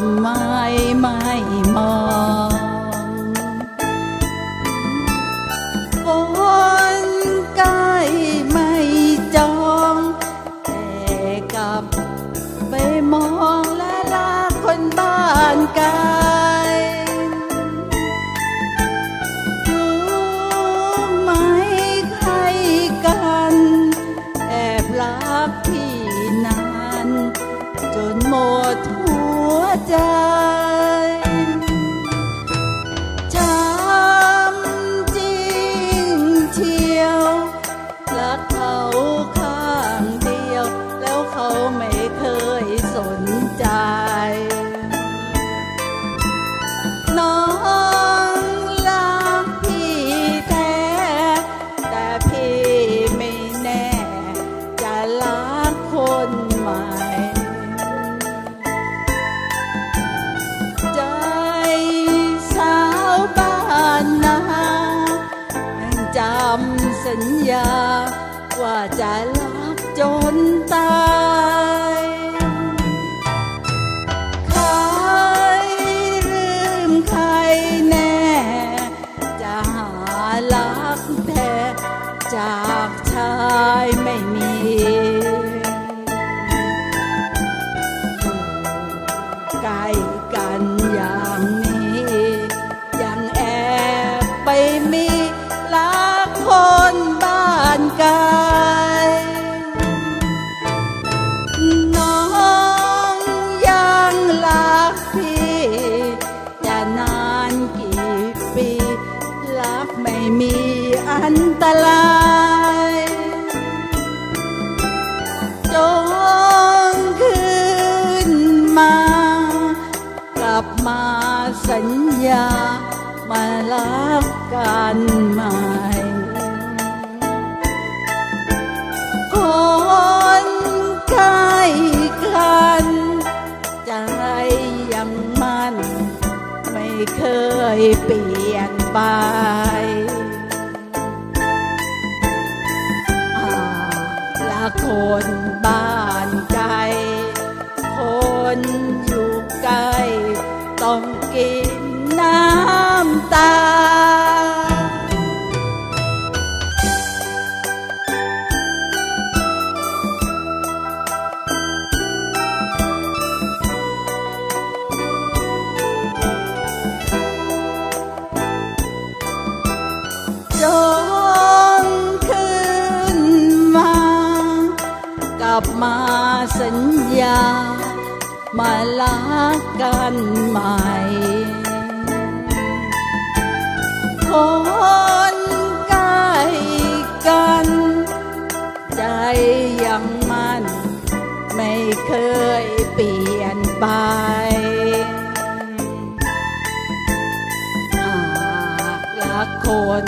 my สัญญา ว่าจะรักจนตายใครลืมใครแน่ จะหารักแท้จากชายไม่มี ปีรักไม่มีอันตรายจงคืนมา กลับมาสัญญา มารักกันใหม่คนใกล้กันใจยังมันไม่เคยเปลี่ยน ไปอาละคนบ้านไกลคนอยู่ใกล้ต้องกินา กลับมาสัญญา มาลักกันใหม่ คนใกล้กัน ใจยังมั่นไม่เคยเปลี่ยนไปคน